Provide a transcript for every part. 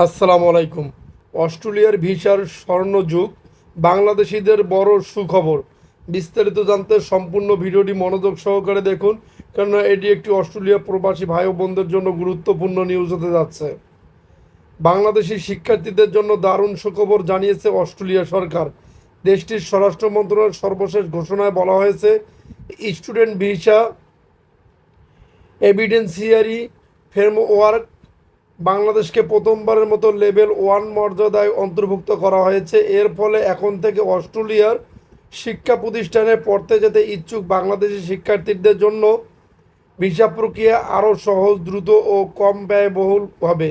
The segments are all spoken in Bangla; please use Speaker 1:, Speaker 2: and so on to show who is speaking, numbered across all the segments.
Speaker 1: আসসালামু আলাইকুম। অস্ট্রেলিয়ার ভিসার স্বর্ণযুগ বাংলাদেশিদের বড় সুখবর। বিস্তারিত জানতে সম্পূর্ণ ভিডিওটি মনোযোগ সহকারে দেখুন, কেননা এটি একটি অস্ট্রেলিয়া প্রবাসী ভাই বোনদের জন্য গুরুত্বপূর্ণ নিউজ হতে যাচ্ছে। বাংলাদেশি শিক্ষার্থীদের জন্য দারুণ সুখবর জানিয়েছে অস্ট্রেলিয়া সরকার। দেশটির স্বরাষ্ট্র মন্ত্রণালয়ের সর্বশেষ ঘোষণায় বলা হয়েছে, স্টুডেন্ট ভিসা, এভিডেন্সিয়ারি, ফ্রেমওয়ার্ক বাংলাদেশকে প্রথমবারের মতো লেভেল ওয়ান মর্যাদায় অন্তর্ভুক্ত করা হয়েছে। এর ফলে এখন থেকে অস্ট্রেলিয়ার শিক্ষা প্রতিষ্ঠানে পড়তে যেতে ইচ্ছুক বাংলাদেশি শিক্ষার্থীদের জন্য ভিসা প্রক্রিয়া আরও সহজ, দ্রুত ও কম ব্যয়বহুল হবে।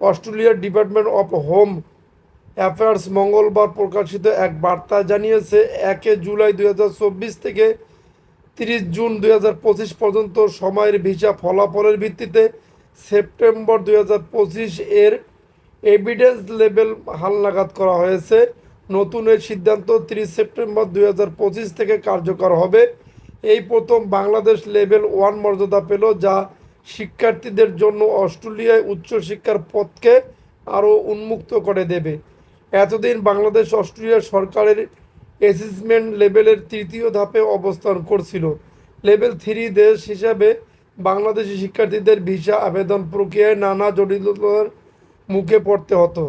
Speaker 1: অস্ট্রেলিয়ার ডিপার্টমেন্ট অফ হোম অ্যাফেয়ার্স মঙ্গলবার প্রকাশিত এক বার্তা জানিয়েছে, একে জুলাই দু হাজার চব্বিশ থেকে তিরিশ জুন দু হাজার পঁচিশ পর্যন্ত সময়ের ভিসা ফলাফলের ভিত্তিতে সেপ্টেম্বর দু হাজার পঁচিশ এর এভিডেন্স লেভেল হালনাগাদ করা হয়েছে। নতুন এই সিদ্ধান্ত তিরিশ সেপ্টেম্বর দু হাজার পঁচিশ থেকে কার্যকর হবে। এই প্রথম বাংলাদেশ লেভেল ওয়ান মর্যাদা পেল, যা শিক্ষার্থীদের জন্য অস্ট্রেলিয়ায় উচ্চশিক্ষার পথকে আরও উন্মুক্ত করে দেবে। এতদিন বাংলাদেশ অস্ট্রেলিয়া সরকারের অ্যাসেসমেন্ট লেভেলের তৃতীয় ধাপে অবস্থান করছিল। লেভেল থ্রি দেশ হিসাবে বাংলাদেশি শিক্ষার্থীদের ভিসা আবেদন প্রক্রিয়ায় নানা জটিলতার মুখে পড়তে হতো।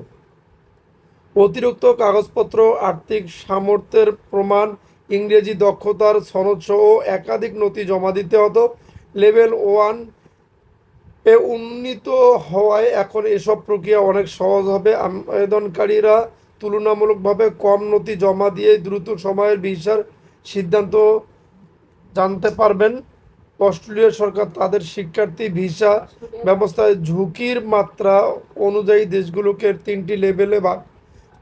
Speaker 1: অতিরিক্ত কাগজপত্র, আর্থিক সামর্থ্যের প্রমাণ, ইংরেজি দক্ষতার সনদসহ একাধিক নথি জমা দিতে হতো। লেভেল ওয়ান এ উন্নীত হওয়ায় এখন এসব প্রক্রিয়া অনেক সহজ হবে। আবেদনকারীরা তুলনামূলকভাবে কম নথি জমা দিয়ে দ্রুত সময়ের ভিসার সিদ্ধান্ত জানতে পারবেন। অস্ট্রেলিয়া সরকার তাদের শিক্ষার্থী ভিসা ব্যবস্থায় ঝুঁকির মাত্রা অনুযায়ী দেশগুলোকে তিনটি লেভেলে ভাগ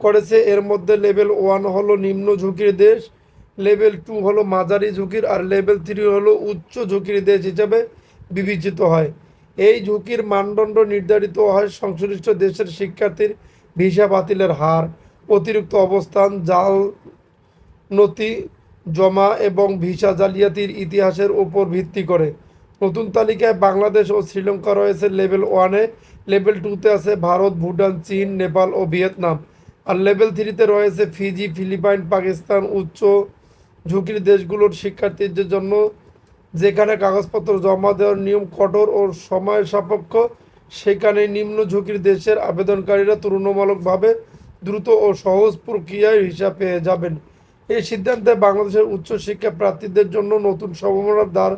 Speaker 1: করেছে। এর মধ্যে লেভেল ওয়ান হলো নিম্ন ঝুঁকির দেশ, লেভেল টু হলো মাঝারি ঝুঁকির, আর লেভেল থ্রি হলো উচ্চ ঝুঁকির দেশ হিসাবে বিবেচিত হয়। এই ঝুঁকির মানদণ্ড নির্ধারিত হয় সংশ্লিষ্ট দেশের শিক্ষার্থীর ভিসা বাতিলের হার, অতিরিক্ত অবস্থান, জাল নথি জমা এবং ভিসা জালিয়াতির ইতিহাসের ওপর ভিত্তি করে। নতুন তালিকায় বাংলাদেশ ও শ্রীলঙ্কা রয়েছে লেভেল ওয়ানে, লেভেল টুতে আছে ভারত, ভুটান, চীন, নেপাল ও ভিয়েতনাম। আর লেভেল থ্রিতে রয়েছে ফিজি, ফিলিপাইন, পাকিস্তান, উচ্চ ঝুঁকির দেশগুলোর শিক্ষার্থীদের জন্য, যেখানে কাগজপত্র জমা দেওয়ার নিয়ম কঠোর ও সময় সাপেক্ষ, সেখানে নিম্ন ঝুঁকির দেশের আবেদনকারীরা তুলনামূলকভাবে দ্রুত ও সহজ প্রক্রিয়ায় হিসাব পেয়ে যাবেন। এই সিদ্ধান্তে বাংলাদেশের উচ্চশিক্ষা প্রার্থীদের জন্য নতুন সম্ভাবনার দ্বার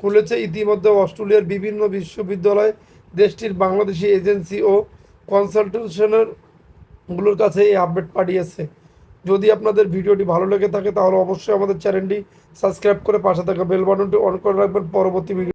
Speaker 1: খুলেছে। ইতিমধ্যে অস্ট্রেলিয়ার বিভিন্ন বিশ্ববিদ্যালয়, দেশটির বাংলাদেশি এজেন্সি ও কনসালটেশনেরগুলোর কাছে এই আপডেট পাঠিয়েছে। যদি আপনাদের ভিডিওটি ভালো লেগে থাকে, তাহলে অবশ্যই আমাদের চ্যানেলটি সাবস্ক্রাইব করে পাশে থাকা বেল বাটনটি অন করে রাখবেন। পরবর্তী ভিডিও